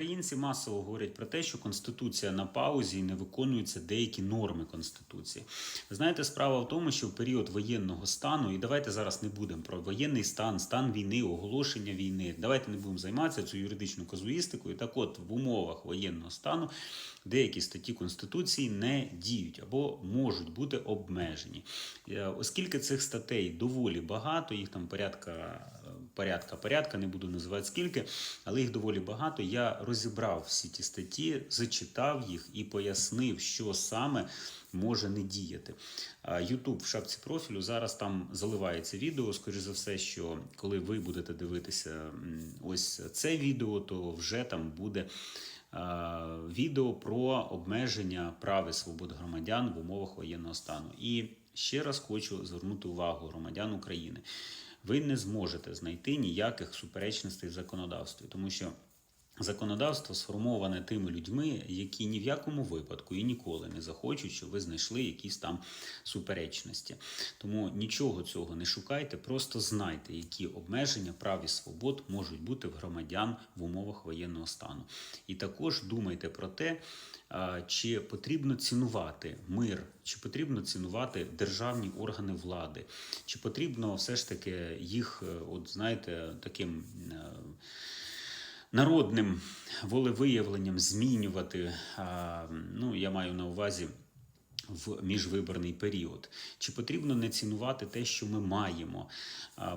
Українці масово говорять про те, що конституція на паузі і не виконуються деякі норми конституції. Знаєте, справа в тому, що в період воєнного стану, і давайте зараз не будемо про воєнний стан, стан війни, оголошення війни. Давайте не будемо займатися цю юридичну казуїстикою. Так, от в умовах воєнного стану деякі статті конституції не діють або можуть бути обмежені. Е, Оскільки цих статей доволі багато, їх там порядка порядка, порядка, не буду називати скільки, але їх доволі багато. Я розібрав всі ті статті, зачитав їх і пояснив, що саме може не діяти. Ютуб в шапці профілю зараз там заливається відео. Скоріше за все, що коли ви будете дивитися ось це відео, то вже там буде. Відео про обмеження прав і свобод громадян в умовах воєнного стану. І ще раз хочу звернути увагу громадян України. Ви не зможете знайти ніяких суперечностей в законодавстві, тому що законодавство сформоване тими людьми, які ні в якому випадку і ніколи не захочуть, щоб ви знайшли якісь там суперечності. Тому нічого цього не шукайте, просто знайте, які обмеження прав і свобод можуть бути в громадян в умовах воєнного стану. І також думайте про те, чи потрібно цінувати мир, чи потрібно цінувати державні органи влади, чи потрібно все ж таки їх, е, от знаєте, таким. Народним волевиявленням змінювати, ну я маю на увазі в міжвиборний період. Чи потрібно не цінувати те, що ми маємо?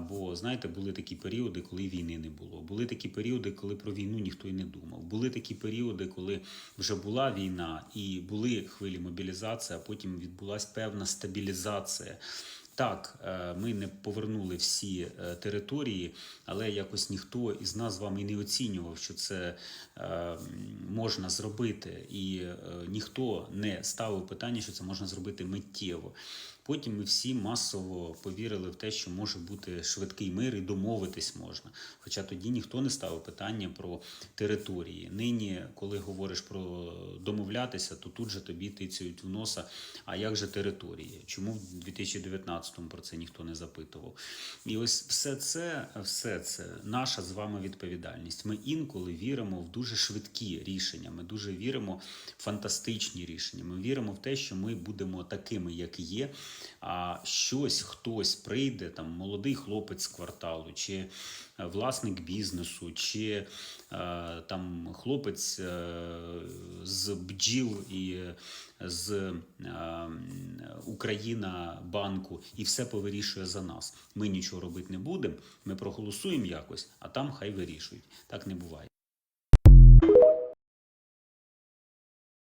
Бо знаєте, були такі періоди, коли війни не було. Були такі періоди, коли про війну ніхто й не думав. Були такі періоди, коли вже була війна і були хвилі мобілізації, а потім відбулася певна стабілізація. Так, е, ми не повернули всі е, території, але якось ніхто із нас з вами не оцінював, що це е, можна зробити, і ніхто не ставив питання, що це можна зробити миттєво. Потім ми всі масово повірили в те, що може бути швидкий мир і домовитись можна. Хоча тоді ніхто не ставив питання про території. Нині, коли говориш про домовлятися, то тут же тобі тицяють в носа. А як же території? Чому в 2019-му про це ніхто не запитував? І ось все це, все це наша з вами відповідальність. Ми інколи віримо в дуже швидкі рішення. Ми дуже віримо в фантастичні рішення. Ми віримо в те, що ми будемо такими, як є. А щось хтось прийде, там молодий хлопець з кварталу, чи е, власник бізнесу, чи е, там хлопець е, з бджіл і з е, Україна банку, і все повирішує за нас. Ми нічого робити не будемо. Ми проголосуємо якось, а там хай вирішують. Так не буває.